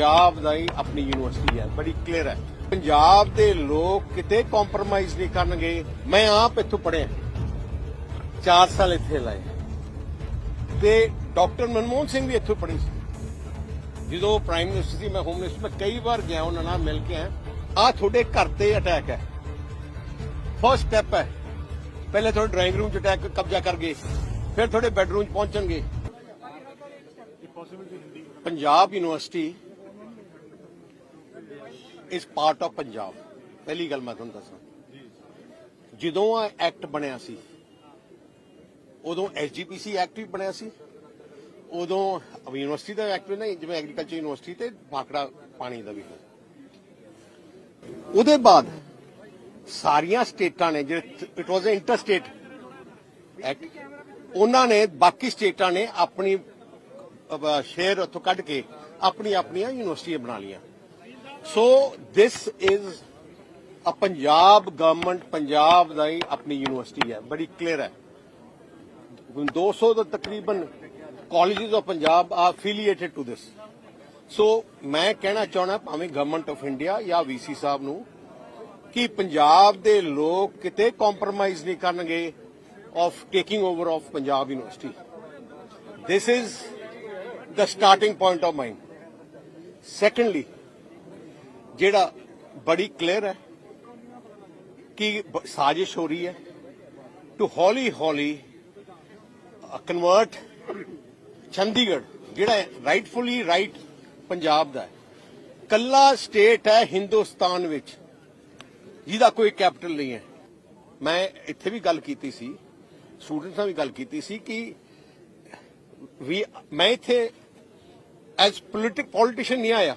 ਪੰਜਾਬ ਦਾ ਹੀ ਆਪਣੀ ਯੂਨੀਵਰਸਿਟੀ ਹੈ ਬੜੀ ਕਲੀਅਰ ਹੈ। ਪੰਜਾਬ ਦੇ ਲੋਕ ਕਿਤੇ ਕੰਪਰੋਮਾਈਜ਼ ਨਹੀਂ ਕਰਨਗੇ। ਮੈਂ ਆਪ ਇੱਥੋਂ ਪੜ੍ਹਿਆ 4 ਸਾਲ ਇੱਥੇ ਲਾਏ ਤੇ ਡਾਕਟਰ ਮਨਮੋਹਨ ਸਿੰਘ ਵੀ ਇੱਥੋਂ ਪੜ੍ਹੇ ਸੀ। ਜਦੋਂ ਪ੍ਰਾਈਮ ਮਿਨਿਸਟਰ ਸੀ ਮੈਂ ਹੋਮ ਮਿਨਿਸਟਰ ਮੈਂ ਕਈ ਵਾਰ ਗਿਆ ਉਹਨਾਂ ਨਾਲ ਮਿਲ ਕੇ ਆਇਆ ਆ ਤੁਹਾਡੇ ਘਰ ਤੇ ਅਟੈਕ ਹੈ। ਫਸਟ ਸਟੈਪ ਹੈ। ਪਹਿਲੇ ਤੁਹਾਡੇ ਡਰਾਇੰਗ ਰੂਮ 'ਚ ਅਟੈਕ ਕਬਜ਼ਾ ਕਰ ਗਏ। ਫਿਰ ਤੁਹਾਡੇ ਬੈਡਰੂਮ 'ਚ ਪਹੁੰਚਣਗੇ। Punjab university is part of Punjab ਪਹਿਲੀ ਗੱਲ ਮੈਂ ਤੁਹਾਨੂੰ ਦੱਸਾਂ। ਜਦੋਂ ਆ ਐਕਟ ਬਣਿਆ ਸੀ, ਉਦੋਂ ਐਸਜੀਪੀਸੀ ਐਕਟ ਵੀ ਬਣਿਆ ਸੀ, ਉਦੋਂ ਯੂਨੀਵਰਸਿਟੀ ਦਾ ਐਕਟ ਵੀ ਨਹੀਂ, ਜਿਵੇਂ ਐਗਰੀਕਲਚਰ ਯੂਨੀਵਰਸਿਟੀ ਤੇ ਭਾਖੜਾ ਪਾਣੀ ਦਾ ਵੀ ਉਹਦੇ ਬਾਅਦ ਸਾਰੀਆਂ ਸਟੇਟਾਂ ਨੇ, ਜਿਹੜੇ it was inter state act ਉਹਨਾਂ ਨੇ ਬਾਕੀ ਸਟੇਟਾਂ ਨੇ ਆਪਣੀ ਸ਼ੇਅਰ ਉੱਥੋਂ ਕੱਢ ਕੇ ਆਪਣੀ ਆਪਣੀਆਂ ਯੂਨੀਵਰਸਿਟੀਆਂ ਬਣਾ ਲਈਆਂ। So this is a Punjab government Punjab ਦਾ ਹੀ ਆਪਣੀ ਯੂਨੀਵਰਸਿਟੀ ਹੈ ਬੜੀ ਕਲੀਅਰ ਹੈ 200 ਤੋਂ ਤਕਰੀਬਨ ਕਾਲਜਸ ਆਫ ਪੰਜਾਬ ਆ ਅਫੀਲੀਏਟਡ ਟੂ ਦਿਸ ਸੋ ਮੈਂ ਕਹਿਣਾ ਚਾਹਣਾ ਭਾਵੇਂ ਗਵਰਨਮੈਂਟ ਆਫ ਇੰਡੀਆ ਜਾਂ ਵੀਸੀ ਸਾਹਿਬ ਨੂੰ ਕਿ ਪੰਜਾਬ ਦੇ ਲੋਕ ਕਿਤੇ ਕੰਪਰੋਮਾਈਜ਼ ਨਹੀਂ ਕਰਨਗੇ of taking over of Punjab university this is the starting point of mine. Secondly ਜਿਹੜਾ ਬੜੀ ਕਲੀਅਰ ਹੈ ਕਿ ਸਾਜ਼ਿਸ਼ ਹੋ ਰਹੀ ਹੈ। ਟੂ ਹੌਲੀ ਹੌਲੀ ਕਨਵਰਟ ਚੰਡੀਗੜ੍ਹ, ਜਿਹੜਾ ਰਾਈਟਫੁਲੀ ਰਾਈਟ ਪੰਜਾਬ ਦਾ ਹੈ। ਕੱਲਾ ਸਟੇਟ ਹੈ ਹਿੰਦੁਸਤਾਨ ਵਿੱਚ, ਜਿਹਦਾ ਕੋਈ ਕੈਪੀਟਲ ਨਹੀਂ ਹੈ। ਮੈਂ ਇੱਥੇ ਵੀ ਗੱਲ ਕੀਤੀ ਸੀ ਸਟੂਡੈਂਟਸ ਨਾਲ ਵੀ ਗੱਲ ਕੀਤੀ ਸੀ ਕਿ ਵੀ ਮੈਂ ਇੱਥੇ ਐਜ਼ ਪੋਲਿਟਿਕ ਪੋਲੀਟੀਸ਼ੀਅਨ ਨਹੀਂ ਆਇਆ।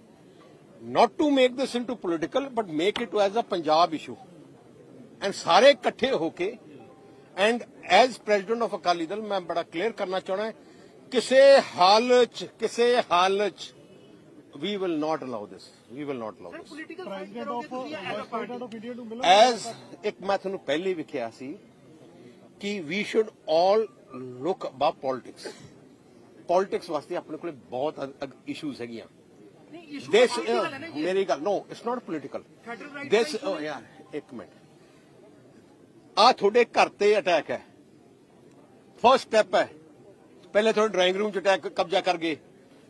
not to make this into political but make it as a punjab issue and ਸਾਰੇ ਇਕੱਠੇ ਹੋ ਕੇ and as president of Akali Dal ਮੈਂ ਬੜਾ ਕਲੀਅਰ ਕਰਨਾ ਚਾਹਣਾ ਕਿਸੇ ਹਾਲਤ ਚ ਕਿਸੇ ਹਾਲਤ ਚ we will not allow this we will not allow this president of vice president of India to Milan. As ਇੱਕ ਮੈਂ ਤੁਹਾਨੂੰ ਪਹਿਲੇ ਵੀ ਕਿਹਾ ਸੀ ਕਿ we should all look above politics politics ਵਾਸਤੇ ਆਪਣੇ ਕੋਲੇ ਬਹੁਤ ਇਸ਼ੂਜ਼ ਹੈਗੀਆਂ ਦਿਸ ਮੇਰੀ ਗੱਲ ਨੋ ਇਟਸ ਨਾਟ ਪੋਲਿਟਿਕਲ ਦਿਸ ਯਾਰ ਇੱਕ ਮਿੰਟ ਆ ਤੁਹਾਡੇ ਘਰ ਤੇ ਅਟੈਕ ਹੈ ਫਸਟ ਸਟੈਪ ਹੈ ਪਹਿਲੇ ਤੁਹਾਡੇ ਡਰਾਇੰਗ ਰੂਮ ਚ ਅਟੈਕ ਕਬਜ਼ਾ ਕਰ ਗਏ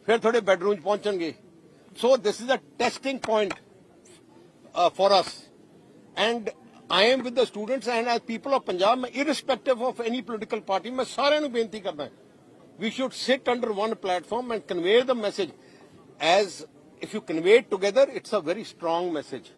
ਫਿਰ ਤੁਹਾਡੇ ਬੈਡਰੂਮ ਚ ਪਹੁੰਚਣਗੇ so this is a testing point uh, for us. And I am with the students and as people of Punjab, irrespective of any political party, ਮੈਂ ਸਾਰਿਆਂ ਨੂੰ ਬੇਨਤੀ ਕਰਦਾ we should sit under one platform and convey the message as if you convey it together, it's a very strong message.